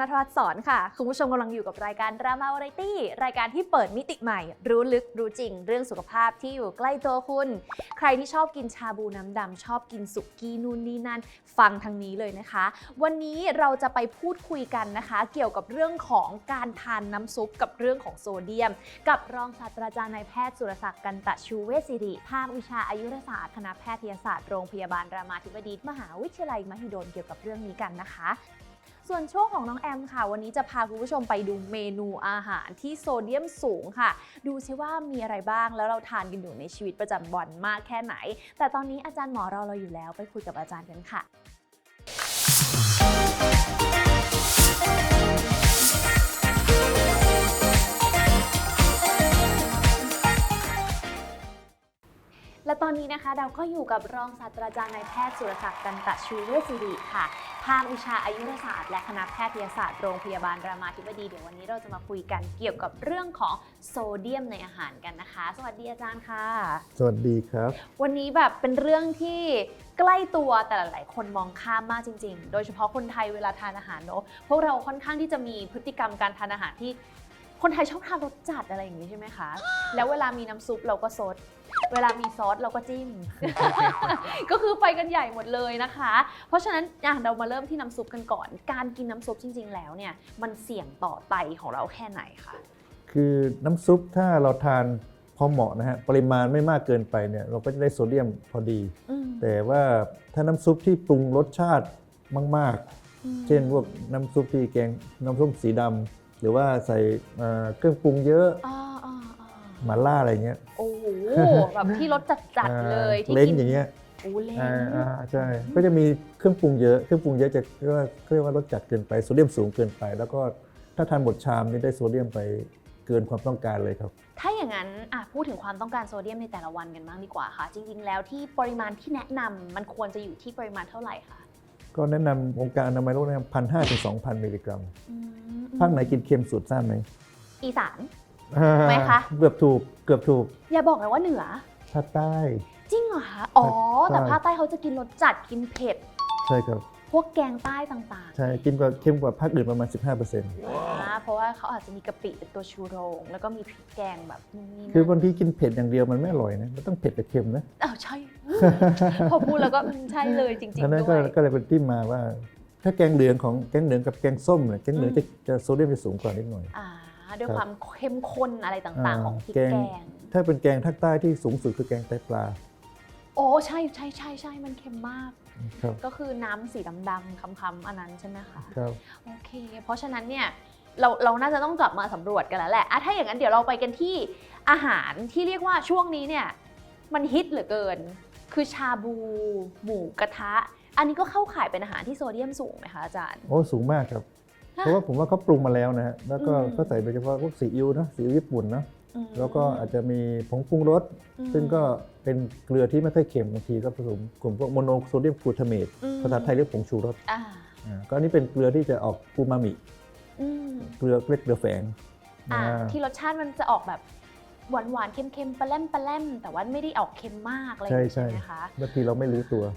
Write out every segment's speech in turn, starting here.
นัทวัฒน์สอนค่ะ คุณผู้ชมกำลังอยู่กับรายการรามาวาไรตี้รายการที่เปิดมิติใหม่ รู้ลึกรู้จริง เรื่องสุขภาพที่อยู่ใกล้ตัวคุณ ใครที่ชอบกินชาบูน้ำดำชอบกินสุกี้นู่นนี่นั่น ฟังทางนี้เลยนะคะ วันนี้เราจะไปพูดคุยกันนะคะ เกี่ยวกับเรื่องของการทานน้ำซุปกับเรื่องของโซเดียม กับรองศาสตราจารย์นายแพทย์สุรศักดิ์กันตะชูเวชศิริภาควิชาอายุรศาสตร์คณะแพทยศาสตร์โรงพยาบาลรามาธิบดีมหาวิทยาลัยมหิดลเกี่ยวกับเรื่องนี้กันนะคะ ส่วนช่วงของน้องแอมค่ะ วันนี้จะพาคุณผู้ชมไปดูเมนูอาหารที่โซเดียมสูงค่ะ ดูซิว่ามีอะไรบ้างแล้วเราทานกันอยู่ในชีวิตประจำวันมากแค่ไหน แต่ตอนนี้อาจารย์หมอรอเราอยู่แล้วไปคุยกับอาจารย์กันค่ะ และตอนนี้นะคะเราก็อยู่กับรองศาสตราจารย์นายแพทย์สุรศักดิ์กันตะชูเวชศิริค่ะ ภาควิชาอายุรศาสตร์ และคณะแพทยศาสตร์โรงพยาบาลรามาธิบดี เดี๋ยววันนี้เราจะมาคุยกันเกี่ยวกับเรื่องของโซเดียมในอาหารกันนะคะ สวัสดีอาจารย์ค่ะ สวัสดีครับ วันนี้แบบเป็นเรื่องที่ใกล้ตัวแต่หลาย ๆ คนมองข้ามมากจริง ๆ โดยเฉพาะคนไทยเวลาทานอาหารเนอะพวกเราค่อนข้างที่จะมีพฤติกรรมการทานอาหารที่คนไทยชอบทานรสจัดอะไรอย่างนี้ใช่ไหมคะ แล้วเวลามีน้ำซุปเราก็ซด เวลามีซอสเราก็จิ้ม ก็คือไปกันใหญ่หมดเลยนะคะ เพราะฉะนั้นอะเรามาเริ่มที่น้ำซุปกันก่อน การกินน้ำซุปจริง ๆ แล้วเนี่ย มันเสี่ยงต่อไตของเราแค่ไหนคะ คือน้ำซุปถ้าเราทานพอเหมาะนะฮะปริมาณไม่มากเกินไปเนี่ยเราก็จะได้โซเดียมพอดี อืม แต่ว่าถ้าน้ำซุปที่ปรุงรสชาติมากอืมๆเช่นพวกน้ำซุปที่แกงน้ำซุปสีดำหรือว่าใส่เอ่อเครื่องปรุงเยอะอ่าอ่าอ่าหมาล่าอะไรเงี้ย โอ้โห แบบที่รสจัดๆเลยที่เล้งกินอย่างเงี้ยโอ้เล้ง อ่าอ่าใช่ก็จะมีเครื่องปรุงเยอะเครื่องปรุงเยอะจะเรียกว่าเรียกว่ารสจัดเกินไปโซเดียมสูงเกินไป แล้วก็ถ้าทานหมดชามนี่ได้โซเดียมไปเกินความต้องการเลยครับ ถ้าอย่างนั้นอะพูดถึงความต้องการโซเดียมในแต่ละวันกันบ้างดีกว่าค่ะ จริง ๆ แล้วที่ปริมาณที่แนะนำมันควรจะอยู่ที่ปริมาณเท่าไหร่คะก็แนะนำองค์การอนามัยโลกแนะนำพันห้าถึงสองพันมิลลิกรัมอืมภาคไหนกินเค็มสุดทราบไหมอีสาน ไหมคะ เกือบถูกเกือบถูกอย่าบอกนะว่าเหนือภาคใต้ จริงเหรอคะอ๋อใช่แต่ภาคใต้เขาจะกินรสจัดกินเผ็ด ใช่ครับพวกแกงใต้ต่างใช่ กินกว่าเค็มกว่าภาคอื่นประมาณ 15%ๆนะเพราะว่าเขาอาจจะมีกะปิเป็นตัวชูโรง แล้วก็มีพริกแกงแบบนู่นนี่คือบานั่นงทีกินเผ็ดอย่างเดียวมันไม่อร่อยนะ มันต้องเผ็ดกับเค็มนะอ้าวใช่ พอพูดแล้วก็อืมใช่เลยจริงดังนั้นๆก็ด้วยก็เลยเป็นที่มาว่า ถ้าแกงเหลืองของแกงเหลืองกับแกงส้มเนี่ยแกงเหลืองอืมจะจะโซเดียมจะสูงกว่านิดหน่อย อ่าด้วยครับความเข้มข้นอะไรต่างอ่าๆของพริกแกงแกง ถ้าเป็นแกงภาคใต้ที่สูงสุดคือแกงไตปลา โอ้ใช่ใช่ใช่ใช่มันเค็มมากครับก็คือน้ำสีดำๆคำๆอันนั้นใช่ไหมคะครับโอเค เพราะฉะนั้นเนี่ยเราเราน่าจะต้องกลับมาสำรวจกันแล้วแหละอะถ้าอย่างนั้นเดี๋ยวเราไปกันที่อาหารที่เรียกว่าช่วงนี้เนี่ยมันฮิตเหลือเกิน คือชาบู หมูกระทะ อันนี้ก็เข้าข่ายเป็นอาหารที่โซเดียมสูงไหมคะอาจารย์ โอ้สูงมากครับ เพราะว่าผมว่าเขาปรุงมาแล้วนะฮะแล้วก็อืมเขาใส่โดยเฉพาะพวกซีอิ๊วนะซีอิ๊วญี่ปุ่นนะอืมแล้วก็อาจจะมีผงปรุงรสอืมซึ่งก็เป็นเกลือที่ไม่ค่อยเค็มบางทีก็ผสมกลุ่มพวกโมโนโซเดียมกลูทาเมตอืมภาษาไทยเรียกผงชูรสอ่าอ่าก็อันนี้เป็นเกลือที่จะออกอูมามิอืมเกลือเรียกเกลือแฝงอ่าอ่าที่รสชาติมันจะออกแบบหวานหวานๆเค็มๆปลาแลมปลาแลมแต่ว่าไม่ได้ออกเค็มมากอะไรอย่างใช่นี้ใช่ใช่ไหมคะบางทีเราไม่รู้ตัวอ่า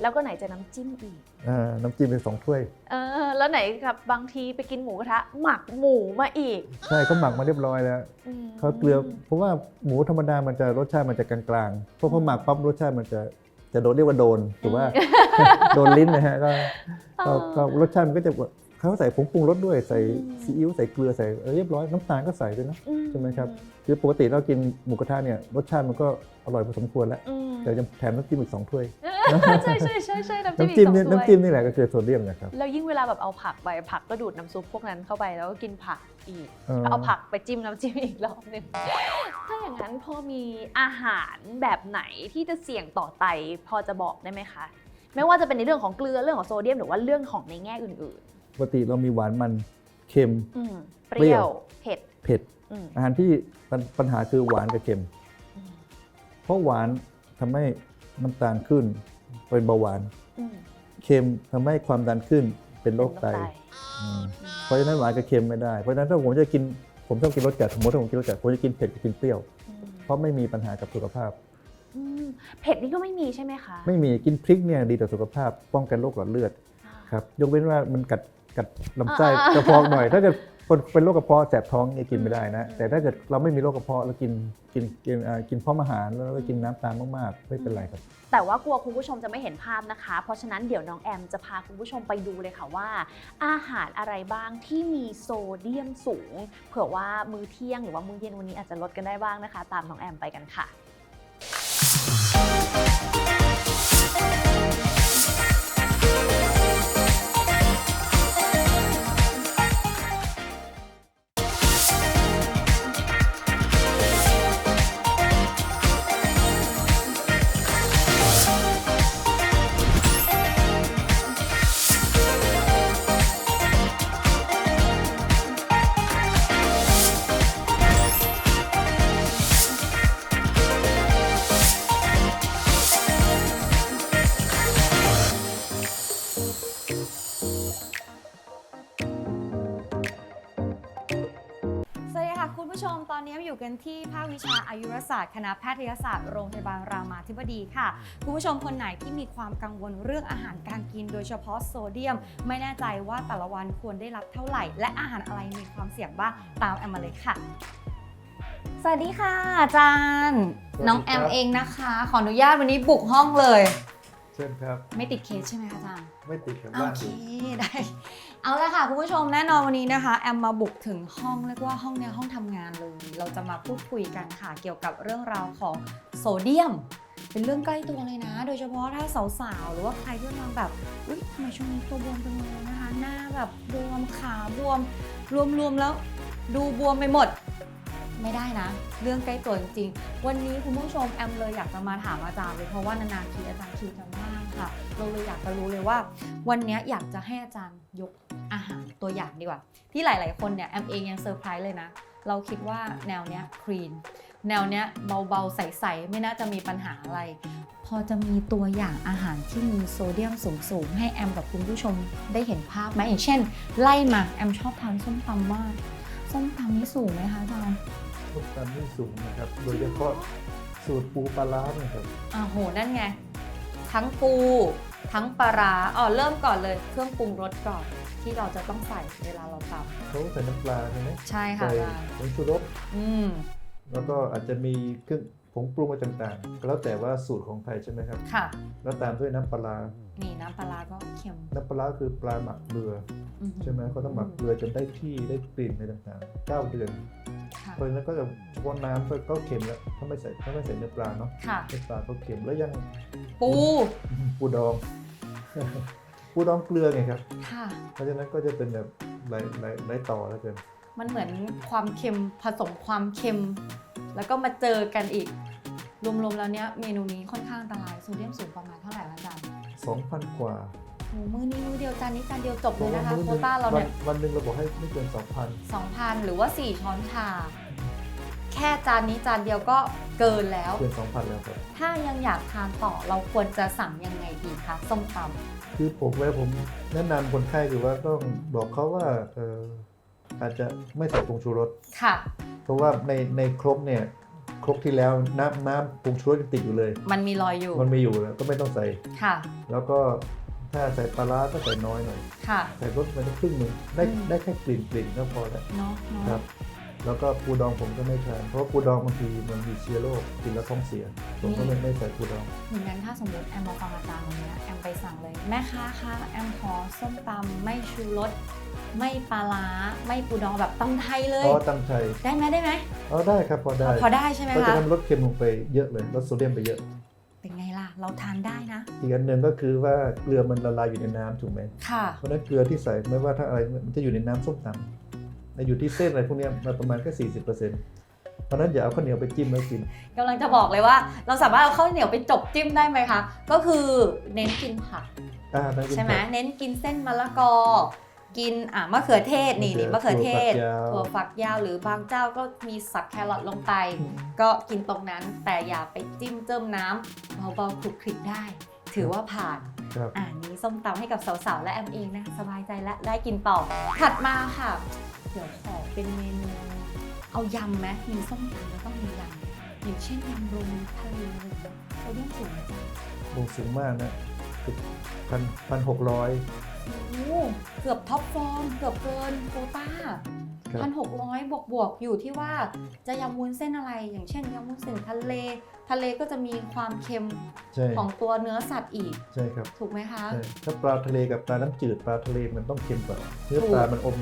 แล้วก็ไหนจะน้ำจิ้มอีกอ่าน้ำจิ้มเป็นสองถ้วย เออ แล้วไหนกับบางทีไปกินหมูกระทะ หมักหมูมาอีกใช่เขาหมักมาเรียบร้อยแล้วอืมเขาเกลือเพราะว่าหมูธรรมดามันจะรสชาติมันจะกลางๆเพราะพอหมักปั๊บรสชาติมันจะจะโดนเรียกว่าโดนถือว่า โดนลิ้นนะฮะก็ก็ก็รสชาติมันก็จะ เขาใส่ผงปรุงรสด้วยใส่ซีอิ๊วใส่เกลือใส่เออเรียบร้อยน้ำตาลก็ใส่ด้วยนะอืใช่ไหมครับคือปกติเรากินหมูกระทะเนี่ยรสชาติมันก็อร่อยพอสมควรแล้วอืมแต่ยังแถมน้ำจิ้มอีกสองถ้วยใช่ใช่ใช่ใช่น้ำน้ำจิ้จิ้มมอีกเนี่ยสองถ้วยน้ำจิ้มนี่แหละก็คือโซเดียมนะครับแล้วยิ่งเวลาแบบเอาผักไปผักก็ดูดน้ำซุปพวกนั้นเข้าไปแล้วก็กินผักอีกเออเอาผักไปจิ้มน้ำจิ้มอีกรอบหนึ่งถ้าอย่างนั้นพอมีอาหารแบบไหนที่จะเสี่ยงต่อไตพอจะบอกได้ไหมคะ ไม่ว่าจะเป็นในเรื่องของเกลือเรื่องของโซเดียม หรือว่าเรื่องของในแง่อื่น ปกติเรามีหวานมันเค็มๆอืมเปเปรี้รี้ยยววเผ็ดเผ็ด อืมอาหารที่ปัญปัญหาคือหวานกับเค็มอืมเพราะหวานทำให้น้ำตาลขึ้นเป็นเบาหวาน อืมเค็มทำให้ความดันขึ้นเป็นโรคไตเป็นอืมเพราะฉะนั้นหวานกับเค็มไม่ได้ เพราะฉะนั้นถ้าผมจะกินผมต้องกินรสจัดสมมติถ้าผมกินรสจัดผมจะกินเผ็ดกับกินเปรี้ยว อืมเพราะไม่มีปัญหากับสุขภาพ อืมเผ็ดนี่ก็ไม่มีใช่ไหมคะไม่มีกินพริกเนี่ยดีต่อสุขภาพป้องกันโรคหลอดเลือดอ่าครับยกเว้นว่ามันกัด กัดลำไส้อ่าๆกระเพาะหน่อย ถ้าเกิดคนเป็นโรคกระเพาะแสบท้องเนี่ยกินไม่ได้นะ แต่ถ้าเกิดเราไม่มีโรคกระเพาะแล้วกินกินกินอ่ากินพร้อมอาหารแล้วก็กินน้ำตามมากๆ ไม่เป็นไรครับ แต่ว่ากลัวคุณผู้ชมจะไม่เห็นภาพนะคะ เพราะฉะนั้นเดี๋ยวน้องแอมจะพาคุณผู้ชมไปดูเลยค่ะว่า อาหารอะไรบ้างที่มีโซเดียมสูง เผื่อว่ามื้อเที่ยงหรือว่ามื้อเย็นวันนี้อาจจะลดกันได้บ้างนะคะ ตามน้องแอมไปกันค่ะ อนนี้อยู่กันที่ภาควิชาอายุรศาสตร์คณะแพทยศาสตร์โรงพยาบาลรามาธิบดีค่ะ คุณผู้ชมคนไหนที่มีความกังวลเรื่องอาหารการกิน โดยเฉพาะโซเดียม ไม่แน่ใจว่าแต่ละวันควรได้รับเท่าไหร่ และอาหารอะไรมีความเสี่ยงบ้างตามแอมมาเลยค่ะ สวัสดีค่ะอาจารย์ สวัสดีครับ น้องแอมเองนะคะ ขออนุญาตวันนี้บุกห้องเลย เช่นครับ ไม่ติดเคสใช่ไหมคะอาจารย์ ไม่ติดกับโอบ้านเคอยู่ได้ เอาละค่ะคุณผู้ชมแน่นอนวันนี้นะคะแอมมาบุกถึงห้องเรียกว่าห้องเนี้ยห้องทำงานเลย เราจะมาพูดคุยกันค่ะ เกี่ยวกับเรื่องราวของโซเดียม เป็นเรื่องใกล้ตัวเลยนะ โดยเฉพาะถ้าสาวๆ หรือว่าใครที่กำลังแบบอุ้ยทำไมช่วงนี้ตัวบวมจังเลยนะคะ หน้าแบบบวมขาบวมรวมๆแล้วดูบวมไปหมด ไม่ได้นะ เรื่องใกล้ตัวจริงๆ วันนี้คุณผู้ชมแอมเลยอยากจะมาถามอาจารย์เลยเพราะว่านานๆทีอาจารย์คิวจะว่างค่ะ เราเลยอยากจะรู้เลยว่า วันนี้อยากจะให้อาจารย์ยกอาหารตัวอย่างดีกว่า ที่หลายๆคนเนี่ยแอมเองยังเซอร์ไพรส์เลยนะ เราคิดว่าแนวเนี้ยคลีนแนวเนี้ยเบาๆ ใสๆ ไม่น่าจะมีปัญหาอะไร พอจะมีตัวอย่างอาหารที่มีโซเดียมสูงๆ ให้แอมกับคุณผู้ชมได้เห็นภาพไหมอย่างเช่น ไล่มาแอมชอบทานส้มตำมากส้มตำนี่สูงไหมคะอาจารย์ ทุกตามนี่สูงนะครับ โดยเฉพาะสูตรปูปลาร้าเนี่ยครับอ่าโหนั่นไง ทั้งปู ทั้งปลาร้าอ๋อเริ่มก่อนเลยเครื่องปรุงรสก่อนที่เราจะต้องใส่เวลาเราตเขาใส่น้ำปลาใช่ไหมำใช่ค่ะใส่อาจารย์ผงชูรสอืมแล้วก็อาจจะมีเครื่องผงปรุงอะไรต่างๆแล้วแต่ว่าสูตรของใครใช่ไหมครับ ค่ะ แล้วตามด้วยน้ำปลาร้านี่น้ำปลาร้าก็เค็มน้ำปลาร้าคือปลาหมักเกลืออือ ใช่ไหมก็ต้องหมักเกลือจนได้ที่ได้กลิ่นอะไรต่างๆเก้าเดือนค่ะเพราะฉะนั้นก็จะเฉพาะน้ำก็ก็เค็มแล้วถ้าไม่ใส่ถ้าไม่ใส่เนื้อปลาเนาะค่ะเนื้อปลาก็เค็มแล้วยังปูปูดองปูดองเกลือไงครับค่ะเพราะฉะนั้นก็จะเป็นแบบหลายหลายหลายต่อแล้วเกินมันเหมือนความเค็มผสมความเค็ม แล้วก็มาเจอกันอีก รวมๆแล้วเนี้ยเมนูนี้ค่อนข้างอันตรายโซเดียมสูงประมาณเท่าไหร่คะอาจารย์2,000 กว่าโหมือนี้มือเดียวจานนี้จานเดียวจบเลยนะคะมื้อหโควนึ่งต้าเราวัเนี่ยวันหนึ่งเราบอกให้ไม่เกิน 2,000 2,000 หรือว่า 4 ช้อนชา แค่จานนี้จานเดียวก็เกินแล้ว เกิน 2,000 แล้วครับ ถ้ายังอยากทานต่อเราควรจะสั่งยังไงดีคะส้มตคือผมไว้ผมแนะนำคนไข้คือว่าต้องบอกเขาว่าเอออาจจะไม่ใส่ผงชูรสำค่ะ เพราะว่าในในครกเนี่ยครกที่แล้วน้ำน้ำผงชูรสยังติดอยู่เลย มันมีรอยอยู่ มันไม่อยู่แล้วก็ไม่ต้องใส่ ค่ะ แล้วก็ ถ้าใส่ปลาร้าก็ใส่น้อยหน่อย ค่ะ ใส่รสไปสักครึ่งหนึ่งได้อืม ได้แค่กลิ่นกลิ่นก็พอแล้วเนาะเนาะครับ แล้วก็ปูดองผมก็ไม่ทานเพราะว่าปูดองบางทีมันมีเชื้อโรคกินแล้วท้องเสีย ผมก็เลยไม่ใส่ปูดอง อย่างนั้นถ้าสมมติแอมมาฟังอาจารย์วันเนี้ยแอมไปสั่งเลย แม่ค้าคะแอมขอส้มตำไม่ชูรสไม่ปลาร้าไม่ปูดองแบบตำไทยเลยอ๋อตั้งใจได้ไหมได้ไหมอ๋อได้ครับพอได้พอได้ใช่ไหมก็จะคะทำลดเค็มลงไปเยอะเลยลดโซเดียมไปเยอะ เป็นไงล่ะเราทานได้นะ อีกอันหนึ่งก็คือว่าเกลือมันละลายอยู่ในน้ำถูกไหมค่ะ เพราะฉะนั้นเกลือที่ใส่ไม่ว่าถ้าอะไรมันจะอยู่ในน้ำส้มตำในอยู่ที่เส้นอะไรพวกเนี้ยมาประมาณแค่สี่สิบเปอร์เซ็นต์เพราะฉะนั้นอย่าเอาข้าวเหนียวไปจิ้มแล้วกิน กำลังจะบอกเลยว่า เราสามารถเอาข้าวเหนียวไปจบจิ้มได้ไหมคะ ก็คือเน้นกินผัก อ่านั่นคือใช่ไหมเน้นกินเส้นมะละกอ กินอะมะเขือเทศนี่นี่มะเขือเทศถั่วฝักยาวถั่วฝักยาวหรือบางเจ้าก็มีสับแครอทลงไปอืมก็กินตรงนั้นแต่อย่าไปจิ้มเจิ้มน้ำเบาๆคลุกคลิกได้ ถือว่าผ่านครับอ่านี้ส้มตำให้กับสาวๆและแอมเองนะสบายใจและได้กินต่อถัดมาค่ะ เดี๋ยวขอเป็นเมนูเอายำไหมมีส้มตำแล้วต้องมียำอย่างเช่นยำรวมทะเลอะไรอย่างเงี้ยโซเดียมสูงไหมจ๊ะโอ้สูงมากนะพันพันหกร้อย โโอ้โหเกือบท็อปฟอร์ม เกือบเกินโควต้าครับ พันหกร้อยบวกบวกๆ อยู่ที่ว่าจะยำวุ้นเส้นอะไร อย่างเช่นยำวุ้นเส้นทะเล ทะเลก็จะมีความเค็มใช่ของตัวเนื้อสัตว์อีก ใช่ครับถูกไหมคะ ใช่ถ้าปลาทะเลกับปลาน้ำจืดปลาทะเลมันต้องเค็มกว่าเนื้อถูกปลามันอม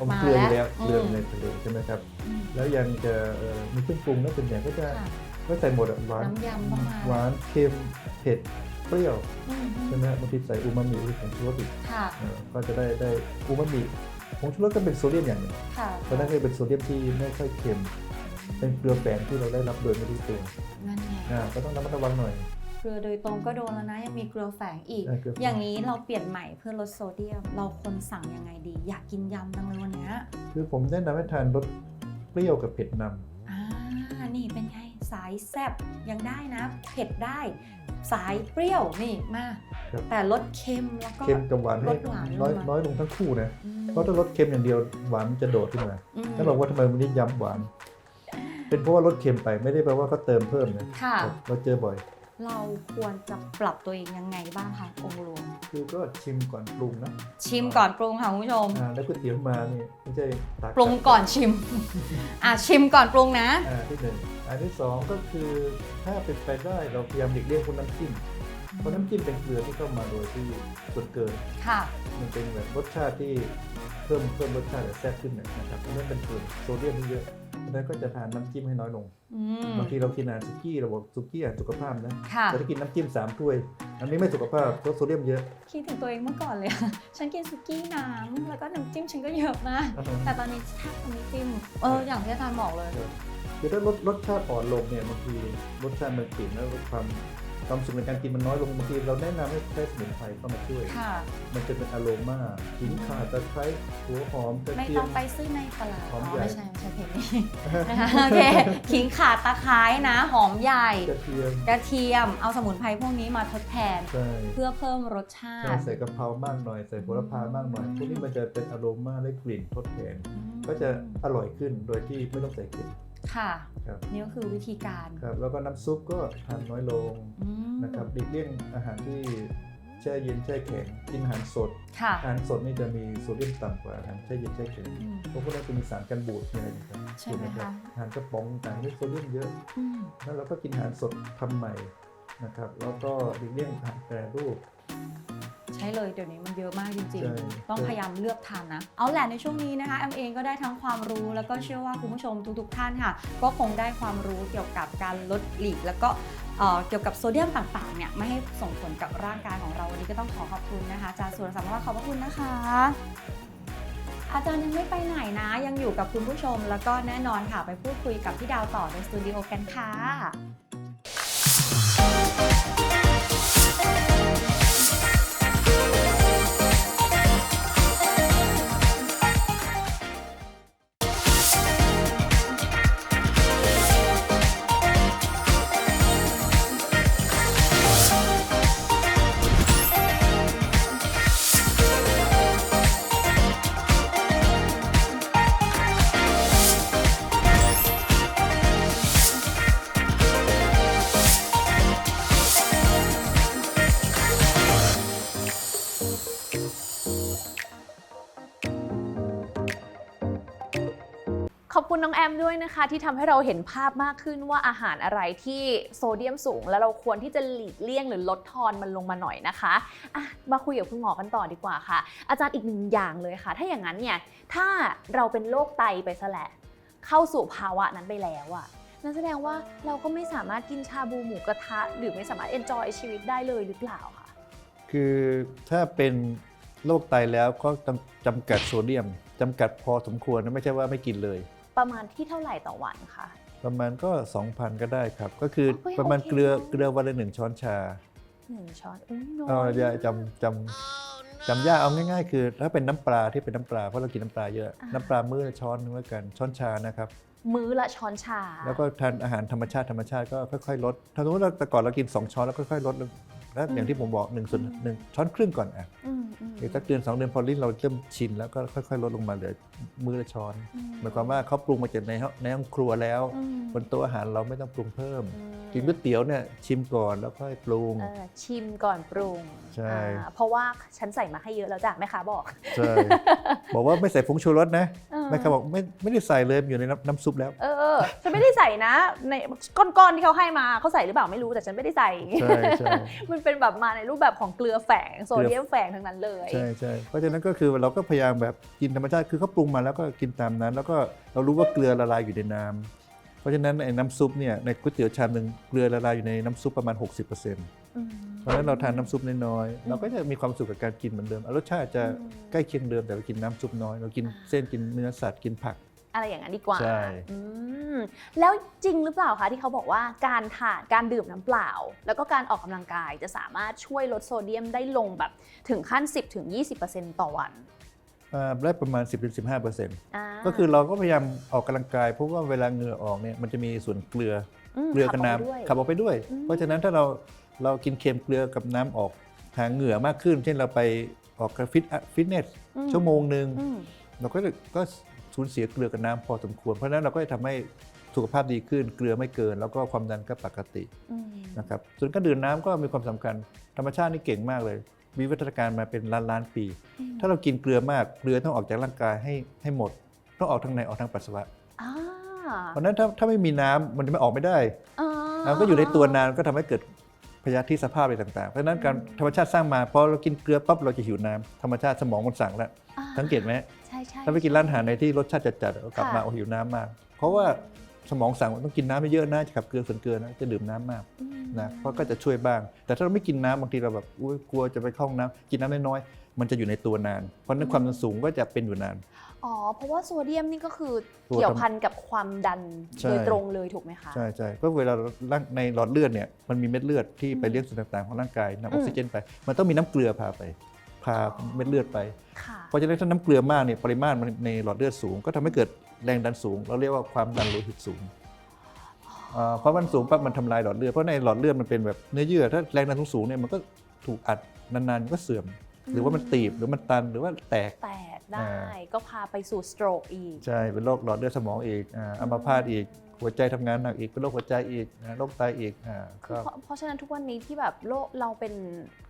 อมมาเกลืออยู่แล้วแล้วเกลืออืมในทะเลใช่ไหมครับ อืมแล้วยังจะเอ่อมีเครื่องปรุงนะส่วนใหญ่ก็จะค่ะก็ใส่หมดอะหวานน้ำยำต้องมาหวานเค็มเผ็ด เปรี้ยวอืมใช่ไหมบางทีใส่อูมามิหรือผงชูรสอีกค่ะเออก็จะได้ได้อูมามิผงชูรสก็เป็นโซเดียมอย่างหนึ่งค่ะเพราะนั่นก็เป็นโซเดียมที่ไม่ค่อยเค็ม เป็นเกลือแฝงที่เราได้รับโดยไม่รู้ตัวนั่นไงอ่าก็ต้องระมัดระวังหน่อยเกลือโดยตรงก็โดนแล้วนะยังมีเกลือแฝงอีกอ่าเกลือแฝงอย่างนี้เราเปลี่ยนใหม่เพื่อลดโซเดียม เราควรสั่งยังไงดี อยากกินยำจังเลยวันเนี้ยคือผมแนะนำให้ทานรสเปรี้ยวกับเผ็ดนำอ่านี่เป็นไง สายแซ่บยังได้นะ เผ็ดได้ สายเปรี้ยวนี่มา ครับ แต่ลดเค็มแล้วก็ เค็มกับหวานให้ลดหวานลงน้อยมา น้อยลงทั้งคู่นะอืมเพราะถ้ารสเค็มอย่างเดียวหวานมันจะโดดขึ้นมาอืมถ้าบอกว่าทำไมวันนี้ย้ำหวาน เป็นเพราะว่ารสเค็มไปไม่ได้แปลว่าเขาเติมเพิ่มนะค่ะครับเราเจอบ่อย เราควรจะปรับตัวเองยังไงบ้างคะองค์รวมคือก็ชิมก่อนปรุงนะชิมก่อนปรุงค่ะคุณผู้ชมอ่าแล้วก๋วยเตี๋ยวมานี่ไม่ใช่ตักปรุงก่อนชิมอะชิมก่อนปรุงนะอ่าที่หนึ่งอันที่สองก็คือถ้าเป็นไปได้เราพยายามหลีกเลี่ยงพวกน้ำจิ้ม เพราะน้ำจิ้มเป็นเกลือที่เข้ามาโดยที่ส่วนเกิน ค่ะ มันเป็นแบบรสชาติที่เพิ่มเพิ่มรสชาติแทรกขึ้นหน่อยนะครับเพราะฉะนั้นเป็นส่วนโซเดียมที่เยอะเพราะฉะนั้นก็จะทานน้ำจิ้มให้น้อยลง อืม บางทีเรากินอาหารสุกี้เราบอกสุกี้อาหารสุขภาพนะค่ะ แต่ถ้ากินน้ำจิ้มสามถ้วย อันนี้ไม่สุขภาพเพราะโซเดียมเยอะคิดถึงตัวเองเมื่อก่อนเลยอะ ฉันกินสุกี้น้ำแล้วก็น้ำจิ้มฉันก็เยอะมาก แต่ตอนนี้แทบจะไม่จิ้ม เออ อย่างที่อาจารย์บอกเลย คือถ้ารสรสชาติอ่อนลงเนี่ยบางทีรสชาติมันเปลี่ยนแล้วความ ความสุขในการกินมันน้อยลงบางทีเราแนะนำให้ใช้สมุนไพรเข้ามาช่วย ค่ะ มันจะเป็นอโรมาขิงข่าตะไคร้หัวหอมกระไม่เทียต้อม งไปซื้อในตลาดหอมอ๋อใหญ่ ไม่ใช่ไม่ใช่เพจนี้นะคะโอเคขิงข่าตะไคร้นะ หอมใหญ่กระเทียมกระเทียมเอาสมุนไพรพวกนี้มาทดแทน ใช่เพื่อเพิ่มรสชาใช่ติใส่กะเพรามากหน่อย ใส่โหระพามากหน่อยพวกนี้มันจะเป็นอโรมาและกลิ่นทดแทน ก็จะอร่อยขึ้นโดยที่ไม่ต้องใส่เกล็ด ค่ะครับนี่ก็คือวิธีการครับแล้วก็น้ำซุปก็ทานน้อยลงอืมนะครับหลีกเลี่ยงอาหารที่แช่เย็นแช่แข็งกินอาหารสด ค่ะอาหารสดนี่จะมีโซเดียมต่ำกว่าอาหารแช่เย็นแช่แข็งอืม เพราะพวกนั้นจะมีสารกันบูดมีอะไรนะครับใช่ไหมถูกคะอาหารกระป๋องต่างที่โซเดียมเยอะอืมแล้วเราก็กินอาหารสดทำใหม่นะครับแล้วก็หลีกเลี่ยงอาหารแปรรูป ใช่เลยเดี๋ยวนี้มันเยอะมากจริง ใช่ ๆ ต้องพยายามเลือกทานนะ เอาแหละในช่วงนี้นะคะแอมเองก็ได้ทั้งความรู้แล้วก็เชื่อว่าคุณผู้ชมทุกๆท่านค่ะ ก็คงได้ความรู้เกี่ยวกับการลดหลีก แล้วก็เอ่อเกี่ยวกับโซเดียมต่างๆเนี่ยไม่ให้ส่งผลกับร่างกายของเราวันนี้ก็ต้องขอขอบคุณนะคะอาจารย์สุรศักดิ์มากๆขอบพระคุณนะคะ อาจารย์ยังไม่ไปไหนนะ ยังอยู่กับคุณผู้ชมแล้วก็แน่นอนค่ะ ไปพูดคุยกับพี่ดาวต่อในสตูดิโอกันค่ะ นะคะที่ทำให้เราเห็นภาพมากขึ้นว่าอาหารอะไรที่โซเดียมสูง แล้วเราควรที่จะหลีกเลี่ยงหรือลดทอนมันลงมาหน่อยนะคะะมาคุยกับคุณหมอกันต่อดีกว่าค่ะ อาจารย์อีกหนึ่งอย่างเลยค่ะ ถ้าอย่างนั้นเนี่ยถ้าเราเป็นโรคไตไปซะแหละเข้าสู่ภาวะนั้นไปแล้วอะนั่นแสดงว่าเราก็ไม่สามารถกินชาบูหมูกระทะ หรือไม่สามารถเอนจอยชีวิตได้เลยหรือเปล่าคะคือถ้าเป็นโรคไตแล้วก็จำกัดโซเดียมจำกัดพอสมควรนะไม่ใช่ว่าไม่กินเลย ประมาณที่เท่าไหร่ต่อวันคะ ประมาณก็ 2,000 ก็ได้ครับ ก็คือเฮ้ยประมาณโอเค เกลือนะเกลือวันละหนึ่งช้อนชาหนึ่งช้อนอุ้ยน้อย เอาอย่าจำจำจำยากเอาง่ายๆ คือ ถ้าเป็นน้ำปลาที่เป็นน้ำปลาเพราะเรากินน้ำปลาเยอะน้ำปลามื้อละช้อนนึงแล้วกันช้อนชานะครับ มื้อละช้อนชาแล้วก็ทานอาหารธรรมชาติธรรมชาติก็ค่อยๆลดถ้าสมมติเราแต่ก่อนเรากิน 2 ช้อนแล้วค่อยๆลดลงแล้วอย่างที่ผมบอก1ส่วนหนึ่งช้อนครึ่งก่อนอะอืม อืมอีกสักเดือนสองเดือนพอลิ้นเราเริ่มชินแล้วก็ค่อยๆ ลดลงมาเหลือมื้อละช้อนอืหมายความว่าเขาปรุงมาจากในห้องในห้องครัวแล้วอืมบนโต๊ะอาหารเราไม่ต้องปรุงเพิ่มอืมกินก๋วยเตี๋ยวเนี่ยชิมก่อนแล้วค่อยปรุงเออชิมก่อนปรุงใช่อ่าเพราะว่าฉันใส่มาให้เยอะแล้วจ้ะแม่ค้าบอกใช่บอกว่าไม่ใส่ผงชูรสนะเออแม่ค้าบอกไม่ไม่ได้ใส่เลยมันอยู่ในน้ำน้ำซุปแล้ว เออฉันไม่ได้ใส่นะ ในก้อนๆที่เขาให้มาเขาใส่หรือเปล่าไม่รู้แต่ฉันไม่ได้ใส่ใช่ใช่มันเป็นแบบมาในรูปแบบของเกลือแฝงโซเดียมแฝงทั้งนั้นเลยใช่ใช่เพราะฉะนั้นก็คือเราก็พยายามแบบกินธรรมชาติคือเขาปรุงมาแล้วก็กินตามนั้น แล้วก็เรารู้ว่าเกลือละลายอยู่ในน้ำเพราะฉะนั้นไอ้น้ำซุปเนี่ยในก๋วยเตี๋ยวชามหนึ่งเกลือละลายอยู่ในน้ำซุปประมาณ 60%เอืมพราะฉะนั้นเราทานน้ำซุปน้อยๆเราก็จะมีความสุขกับการกินเหมือนเดิมรสชาติจะอืม ใกล้เคียงเดิมแต่เรากินน้ำซุปน้อย เรากินอ่าเส้นกินเนื้อสัตว์กินผัก อะไรอย่างนั้นดีกว่าใช่ อืมแล้วจริงหรือเปล่าคะที่เขาบอกว่าการทานการดื่มน้ำเปล่า แล้วก็การออกกำลังกายจะสามารถช่วยลดโซเดียมได้ลงแบบถึงขั้น 10-20%ต่อวันอ่าได้ประมาณ 10-15%อ่าก็คือเราก็พยายามออกกำลังกายเพราะว่าเวลาเหงื่อออกเนี่ยมันจะมีส่วนเกลือมเกลือกับขับน้ออกไปด้วยำขับออกไปด้วย อืม เพราะฉะนั้นถ้าเราเรากินเค็มเกลือกับน้ำออกทางเหงื่อมากขึ้น เช่นเราไปออกกับฟิตฟิตเนสอืมชั่วโมงหนึ่งอืม เราก็จะก็ สูญเสียเกลือกับน้ำพอสมควร เพราะฉะนั้นเราก็จะทำให้สุขภาพดีขึ้น เกลือไม่เกิน แล้วก็ความดันก็ปกติอืมนะครับส่วนการดื่มน้ำก็มีความสำคัญ ธรรมชาตินี่เก่งมากเลยมีวัฒนาการมาเป็นล้านล้านๆปี ถ้าเรากินเกลือมากเกลือต้องออกจากร่างกายให้ให้หมด ต้องออกทางในออกทางปัสสาวะอ่าเพราะฉะนั้นถ้าถ้าไม่มีน้ำมันจะไม่ออกไม่ได้อ่ามันก็อยู่ในตัวนานก็ทำให้เกิดพยาธิสภาพอะไรต่างๆ เพราะฉะนั้นการอืมธรรมชาติสร้างมาพอเรากินเกลือปั๊บเราจะหิวน้ำธรรมชาติสมองมันสั่งแล้วอ่าสังเกตไหมใช่ใช่ถ้าไปกินร้านอาหารในที่รสชาติจัดๆเรากลับมาค่ะโอ้หิวน้ำมาก เพราะว่าสมองสั่งว่าต้องกินน้ำเยอะๆนะจะขับเกลือส่วนเกินนะจะดื่มน้ำมากอืมนะเพราะก็จะช่วยบ้าง แต่ถ้าเราไม่กินน้ำบางทีเราแบบอุ๊ยกลัวจะไปเข้าห้องน้ำกินน้ำน้อยๆมันจะอยู่ในตัวนาน เพราะฉะนั้นความดันสูงก็จะเป็นอยู่นานอ๋อเพราะว่าโซเดียมนี่ก็คือตัวเกี่ยวพันกับความดันใช่โดยตรงเลยถูกไหมคะใช่ใช่ก็เวลาร่างในหลอดเลือดเนี่ยมันมีเม็ดเลือดที่ไปอืมเลี้ยงส่วนต่างๆของร่างกายนำออือกมซิเจนไป มันต้องมีน้ำเกลือพาไป พาเม็ดเลือดไปค่ะเพราะฉะนั้นถ้าน้ำเกลือมากเนี่ยปริมาตรมันในหลอดเลือดสูง ก็ทำให้เกิดแรงดันสูง เราเรียกว่าความดันโลหิตสูงอ่าความดันสูงปั๊บมันทำลายหลอดเลือดเพราะในหลอดเลือดมันเป็นแบบเนื้อเยื่อถ้าแรงดันสูงๆเนี่ยมันก็ถูกอัดนานๆมันก็เสื่อม หรือว่ามันตีบหรือมันตันหรือว่าแตกแตกได้อ่าก็พาไปสู่สโตรกอีกใช่เป็นโรคหลอดเลือดสมองอีกอ่าอัมพาตอีก หัวใจทำงานหนักอีกเป็นโรคหัวใจอีกอ่าโรคไตอีกอ่าคือก็เพราะเพราะฉะนั้นทุกวันนี้ที่แบบโรคเราเป็น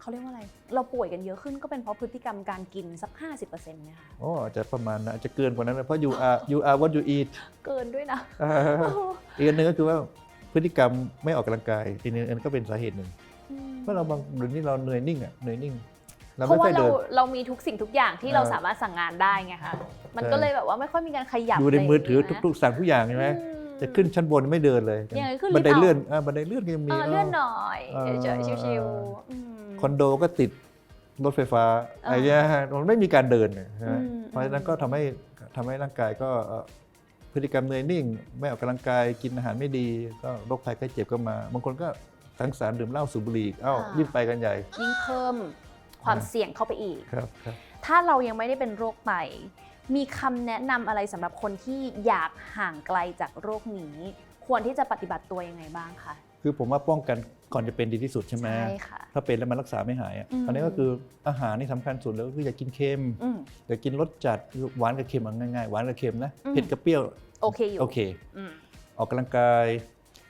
เขาเรียกว่าอะไร เราป่วยกันเยอะขึ้นก็เป็นเพราะพฤติกรรมการกินสัก 50%เนี่ยค่ะโอ้อาจจะประมาณนะอาจจะเกินกว่านั้นนะเพราะ you are you are what you eat เกินด้วยนะอ่าอีกอันหนึ่งก็คือว่าพฤติกรรมไม่ออกกำลังกายอีกหนึงอันนก็เป็นสาเหตุหนึ่งอืมเพราะเราบางเดี๋ยวนี้เราเหนื่อยนิ่งอะเหนื่อยนิ่ง เราเพไม่ราะค่ว่าอยเราเดิน เรามีทุกสิ่งทุกอย่างที่เราเออสามารถสั่งงานได้ไงคะ มันใช่ก็เลยแบบว่าไม่ค่อยมีการขยับอยู่ในมือถือเลยนะทุกๆสั่งทุกอย่างใช่ไหมอืม จะขึ้นชั้นบนไม่เดินเลยยังไงขึ้นบันไดลิฟต์เอาเลื่อนอ่าบันไดเลื่อนก็ยังมีเออเลื่อนหน่อยเออเฉยๆชิวเออๆอืม คอนโดก็ติดรถไฟฟ้าเออออะไรเงี้ยมันไม่มีการเดินเนี่ยใช่ไหมอืม เพราะฉะนั้นก็ทำให้ทำให้ร่างกายก็เอ่อพฤติกรรมเหนื่อยนิ่ง ไม่ออกกำลังกายกินอาหารไม่ดี ก็โรคภัยไข้เจ็บก็มาบางคนก็สังสารดื่มเหล้าสูบบุหรี่เอ้ายิ่งไปกันใหญ่ยิ่งเพิ่มความอ่าเสี่ยงเข้าไปอีก ครับครับ ถ้าเรายังไม่ได้เป็นโรคไต มีคำแนะนำอะไรสำหรับคนที่อยากห่างไกลจากโรคนี้ ควรที่จะปฏิบัติตัวยังไงบ้างคะ คือผมว่าป้องกันก่อนจะเป็นดีที่สุดใช่ไหมใช่ค่ะ ถ้าเป็นแล้วมันรักษาไม่หายอะอืมอันนี้ก็คืออาหารนี่สำคัญสุดแล้วก็คืออย่ากินเค็มอืมอย่ากินรสจัดคือหวานกับเค็มเอาง่ายๆหวานกับเค็มนะอืม เผ็ดกับเปรี้ยวโอเคอยู่โอเค อืมออกกำลังกาย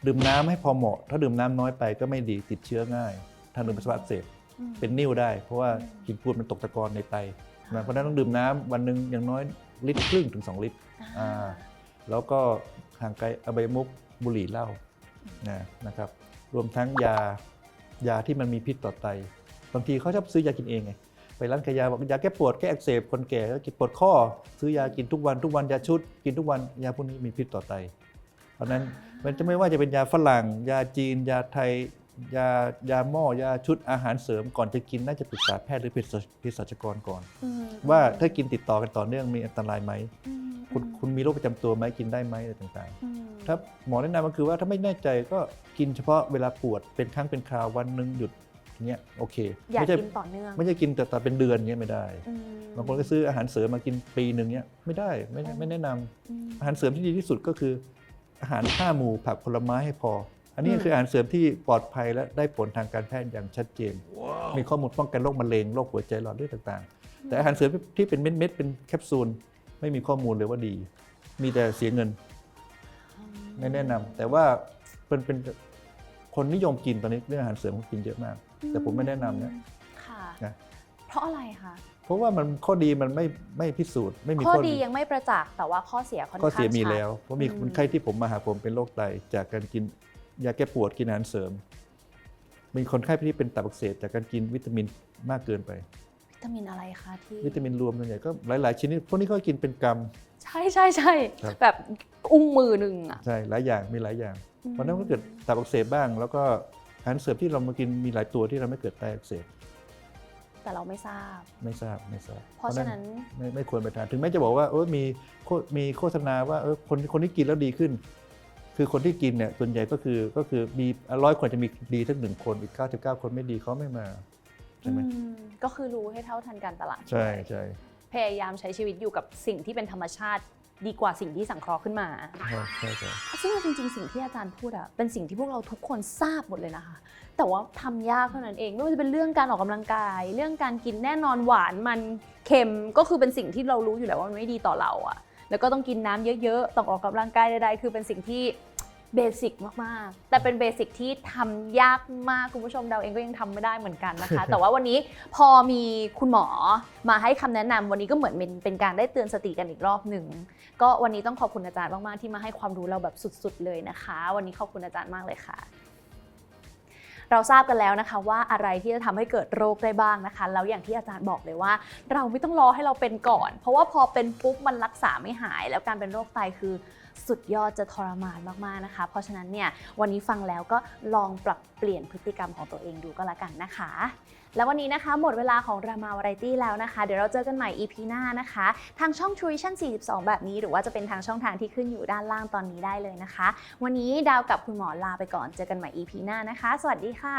ดื่มน้ำให้พอเหมาะ ถ้าดื่มน้ำน้อยไปก็ไม่ดีติดเชื้อง่ายทางเดินปัสสาวะอักเสบอืม เป็นนิ่วได้ เพราะว่าอืม กินปูนมันตกตะกอนในไต นะเพราะฉะนั้นต้องดื่มน้ำวันหนึ่งอย่างน้อยลิตรครึ่งถึง 2 ลิตรอ่าแล้วก็ห่างไกลอบายมุกบุหรี่เหล้านะนะครับ รวมทั้งยายาที่มันมีพิษต่อไต บางทีเขาชอบซื้อยากินเองไงไปร้านขายยาบอกยาแก้ปวดแก้อักเสบคนแก่ก็กินปวดข้อ ซื้อยากินทุกวันทุกวันยาชุด กินทุกวันยาพวกนี้มีพิษต่อไต เพราะฉะนั้นมันจะไม่ว่าจะเป็นยาฝรั่ง ยาจีน ยาไทย ยายาหม้อยาชุดอาหารเสริมก่อนจะกินน่าจะปรึกษาแพทย์หรือเภสัชเภสัชกรก่อน อืมว่าถ้ากินติดต่อกันต่อเนื่องมีอันตรายไหม อืมคุณคุณมีโรคประจำตัวไหมกินได้ไหมอะไรต่างอืมๆถ้าหมอแนะนำก็คือว่าถ้าไม่แน่ใจก็กินเฉพาะเวลาปวดเป็นครั้งเป็นคราววันหนึ่งหยุดอย่างเงี้ยโอเคอยากไม่ใช่กินต่อเนื่องไม่ใช่กินแต่แต่เป็นเดือนเงี้ยไม่ได้อืมบางคนก็ซื้ออาหารเสริมมากินปีหนึ่งเงี้ยไม่ได้ไม่ไม่แนะนำอืมอาหารเสริมที่ดีที่สุดก็คือ อาหารห้าหมู่ผักผลไม้ให้พอ อันนี้อืมคืออาหารเสริมที่ปลอดภัยและได้ผลทางการแพทย์อย่างชัดเจน มีข้อมูลป้องกันโรคมะเร็งโรคหัวใจหลอดเลือดต่างๆ แต่อาหารเสริมที่เป็นเม็ดๆเป็นแคปซูลไม่มีข้อมูลเลยว่าดี มีแต่เสียเงินไม่แนะนำแต่ว่าเป็นเป็นคนนิยมกินตอนนี้เรื่องอาหารเสริมกินเยอะมาก แต่ผมไม่แนะนำนะค่ะนะเพราะอะไรคะเพราะว่ามันข้อดีมันไม่ไม่พิสูจน์ไม่มีข้อข้อดียังไม่ประจักษ์แต่ว่าข้อเสียค่อนข้อข้างเสียมีชัดแล้วเพราะมีอืมคนไข้ที่ผมมาหาผมเป็นโรคไตจากการกิน ยาแก้ปวดกินอาหารเสริม มีคนไข้ที่เป็นตับอักเสบจากการกินวิตามินมากเกินไป วิตามินอะไรคะที่วิตามินรวมส่วนใหญ่ก็หลาย ๆ ชนิดพวกนี้ก็กินเป็นกรรม ใช่ใช่ใช่ครับ แบบอุ้งมือหนึ่งอะใช่หลายอย่างมีหลายอย่าง เพราะฉะนั้นก็เกิดตับอักเสบบ้าง แล้วก็อาหารเสริมที่เรามากินมีหลายตัวที่เราไม่เกิดไตอักเสบแต่เราไม่ทราบ ไม่ทราบไม่ทราบเพราะฉะนั้น ไม่ไม่ควรไปทานถึงแม้จะบอกว่าเออมีโฆมีโฆษณาว่าเออคนคนที่กินแล้วดีขึ้น คือคนที่กินเนี่ยส่วนใหญ่ก็คือก็คือมีร้อยคนจะมีดีทั้งหนึ่งคนอีก 99 คนไม่ดีเขาไม่มาใช่ไหมอืมก็คือรู้ให้เท่าทันการตลาด ใช่ใช่พยายามใช้ชีวิตอยู่กับสิ่งที่เป็นธรรมชาติ ดีกว่าสิ่งที่สังเคราะห์ขึ้นมา ใช่ใช่ใช่ซึ่งจริงๆ สิ่งที่อาจารย์พูดอะเป็นสิ่งที่พวกเราทุกคนทราบหมดเลยนะคะ แต่ว่าทำยากเท่านั้นเอง ไม่ว่าจะเป็นเรื่องการออกกำลังกาย เรื่องการกินแน่นอนหวานมันเค็มก็คือเป็นสิ่งที่เรารู้อยู่แล้วว่ามันไม่ดีต่อเราอะ แล้วก็ต้องกินน้ำเยอะๆ ต้องออกกำลังกายใดๆ คือเป็นสิ่งที่เบสิกมากๆ แต่เป็นเบสิกที่ทำยากมากคุณผู้ชมเราเองก็ยังทำไม่ได้เหมือนกันนะคะ แต่ว่าวันนี้พอมีคุณหมอมาให้คำแนะนำวันนี้ก็เหมือนเป็นเป็นการได้เตือนสติกันอีกรอบหนึ่ง ก็วันนี้ต้องขอบคุณอาจารย์มากๆที่มาให้ความรู้เราแบบสุด ๆ เลยนะคะ วันนี้ขอบคุณอาจารย์มากเลยค่ะ เราทราบกันแล้วนะคะว่าอะไรที่จะทำให้เกิดโรคได้บ้างนะคะ แล้วอย่างที่อาจารย์บอกเลยว่า เราไม่ต้องรอให้เราเป็นก่อน เพราะว่าพอเป็นปุ๊บมันรักษาไม่หาย แล้วการเป็นโรคไตคือสุดยอดจะทรมานมากๆนะคะ เพราะฉะนั้นเนี่ยวันนี้ฟังแล้วก็ลองปรับเปลี่ยนพฤติกรรมของตัวเองดูก็แล้วกันนะคะ แล้ววันนี้นะคะ หมดเวลาของรามาวาไรตี้แล้วนะคะ เดี๋ยวเราเจอกันใหม่ EP หน้านะคะ ทางช่อง Tuition 42 แบบนี้ หรือว่าจะเป็นทางช่องทางที่ขึ้นอยู่ด้านล่างตอนนี้ได้เลยนะคะ วันนี้ดาวกับคุณหมอลาไปก่อนเจอกันใหม่ EP หน้านะคะ สวัสดีค่ะ